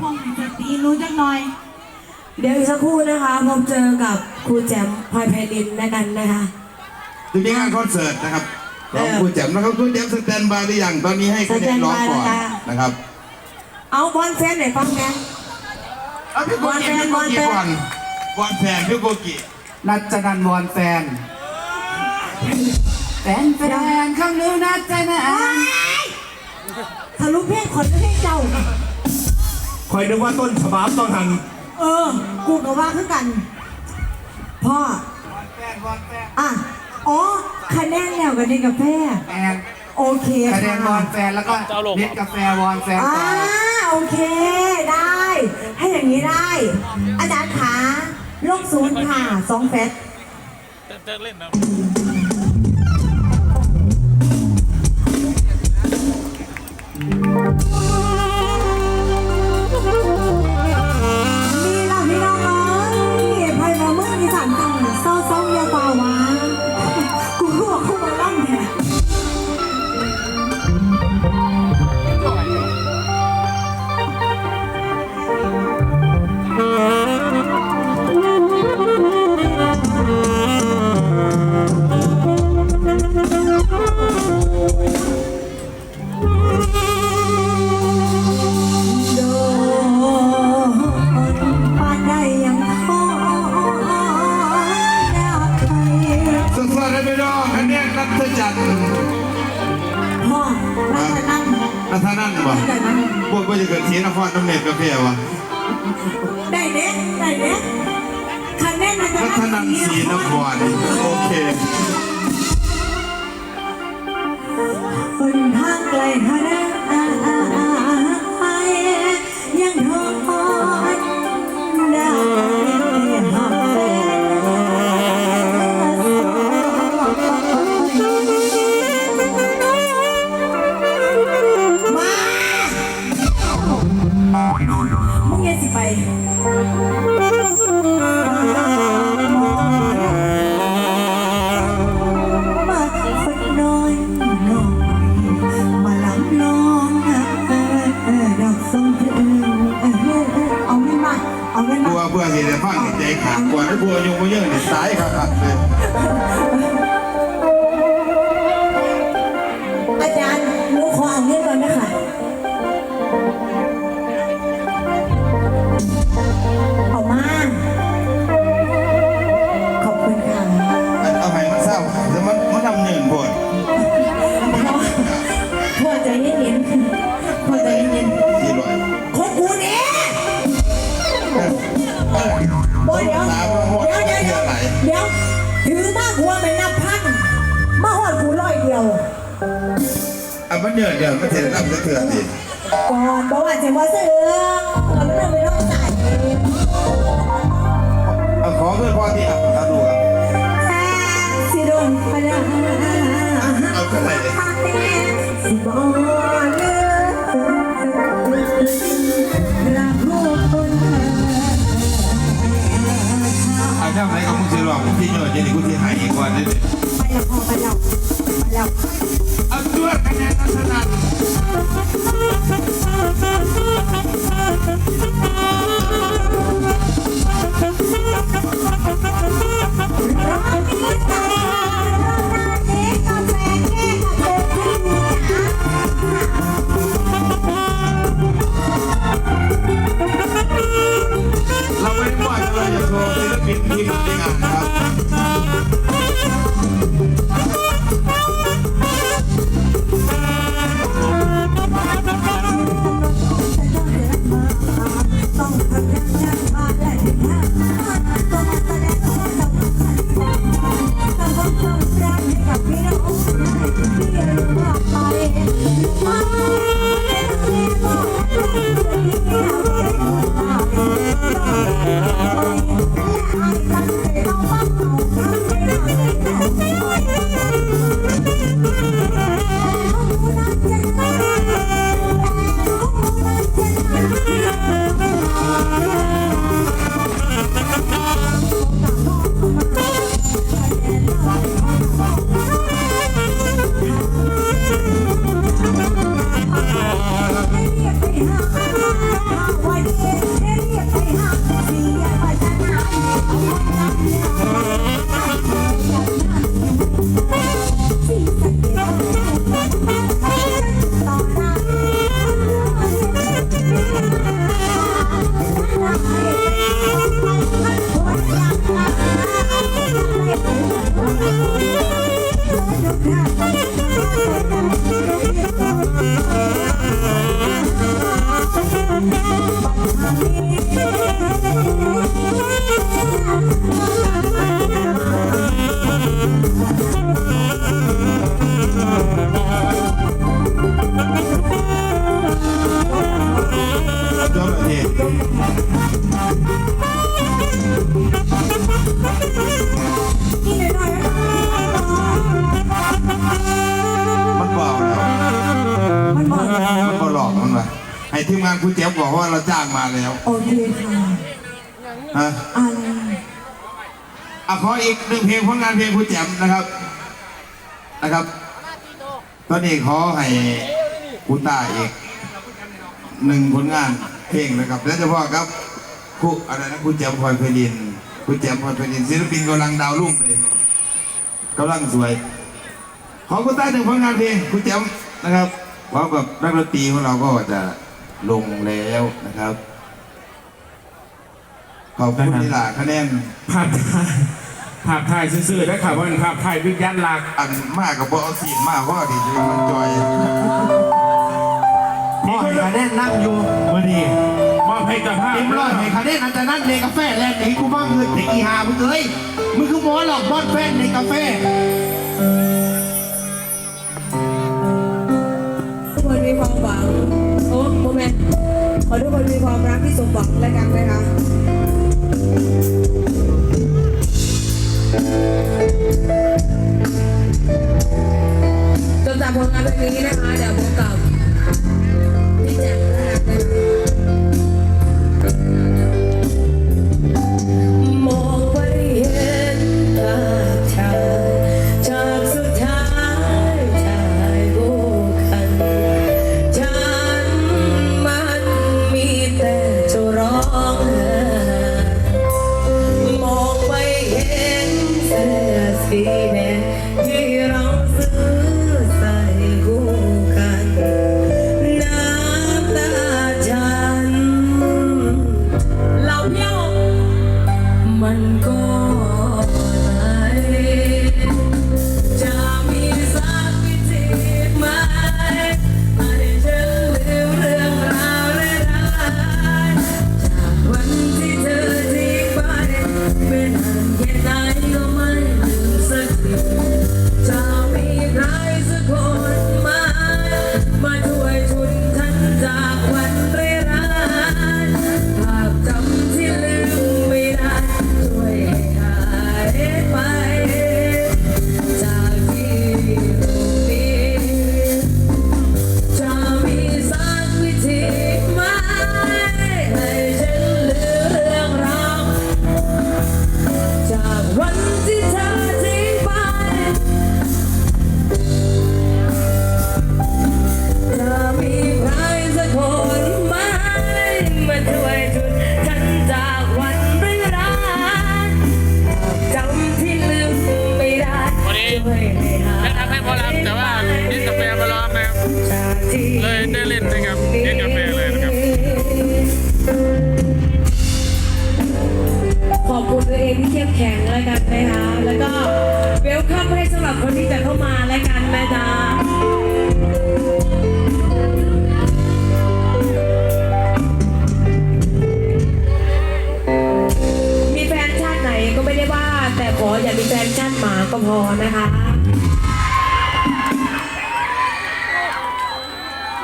พงสติรู้จักหน่อย เดี๋ยวอีกสักครู่นะคะพบเจอกับครูแจมพลอยไพลินนะกันนะคะ จะมีงานคอนเสิร์ตนะครับของครูแจมนะครับครูแจมสแตนบายหรือยังตอนนี้ให้คะแนนร้องก่อนสแตนบายแล้วค่ะ นะครับเอาบอลแฟนไหนฟังแม่เอาพี่โกกิบอลแฟนพี่โกกิบอลแฟนก่อนบอลแฟนพี่โกกินัดจนันวอนแฟน แฟนแฟนข้างนู้นนัดจนันทะลุเพศคนให้เจ้าค อยนึกว่าต้นฉบับต้องหันเออ กูก็ว่าคือกัน พ่อแฟนวอนแฟนอะอ๋อคะแนนแล้วกันในกาแฟแฟนโอเคคะแนนวอค่ะนแฟนแล้วก็เน็ตกาแฟวอนแฟนอ่าต่อโอเคได้ ให้อย่างนี้ได้ อาจารย์ขาลงศูนย์ค่ะสองเฟสมี จะเกิดทีนครน้ำเน็ตกาแฟวะได้เด็ได้เด็คะแนนมันจะนัทนันศรีนครโอเคคนทางไกลเท่านั้นไปยังทอนได้ มันเดือดเดือดมันเถื่อนน้ำเถื่อนดิก่อนบอกว่าจะมาเสือกเราไม่ต้องไปร้องจ่ายเอาขอเพื่อนพ่อที่อะเอาดูครับแซ่สิโดนพลาเอาเท่าไหร่เลยสิบอก จากไป วะให้ทีมงานคุณแจ๋วบอกว่าเราจ้างมาแล้วโอเคค่ะฮะอะไรอะขออีกหนึ่งเพลงผลงานเพลงคุณแจ๋มนะครับนะครับ ตอนนี้ขอให้คุณตาอีกหนึ่งผลงานเพลงนะครับ และเฉพาะครับครูอะไรนะคุณแจ๋มพลอยเพลินคุณแจ๋มพลอยเพลินศิลปินกำลังดาวรุ่งเลยกำลังสวย ขอคุณตาหนึ่งผลงานเพลงคุณแจ๋มนะครับพร้อมกับนักดนตรีของเราก็จะ ลงแล้วนะครับ ขอบคุณนี่ล่ะคะแนนภาพถ่ายภาพถ่ายซื่อๆนะครับว่าเป็นภาพถ่ายวิญญาณหลัก อันมากกับบเอาสีนมากเพราะว่าดีจะมันจอยพ่อให้คะแนนนั่งอยู่มาดีมอบให้กับภาพเต็มร้อยให้คะแนนอันจะนั่งในกาแฟแลนด์ไหนกูบ้างเงินแต่อีหามึงเอ้ยมึงคือหมอหลอกบอดแฟนในกาแฟ มีความหวังโอ้โมเมนต์ขอทุกคนมีความรักที่สมหวังและกันนะคะจนจากผลงานเพลงนี้นะคะ วันนี้ช่วยให้หายไม่ทำให้พอรับแต่ว่านี่กาแฟมาล้อมนะครับจาเลยได้เล่นนะครับกิสกาแฟเลยนะครับ ขอบคุณตัวเองที่เทียบแข็งแล้วกันนะคะแล้วก็เวลคัมให้สำหรับคนที่จะเข้ามาแล้วกันนะจ๊ะ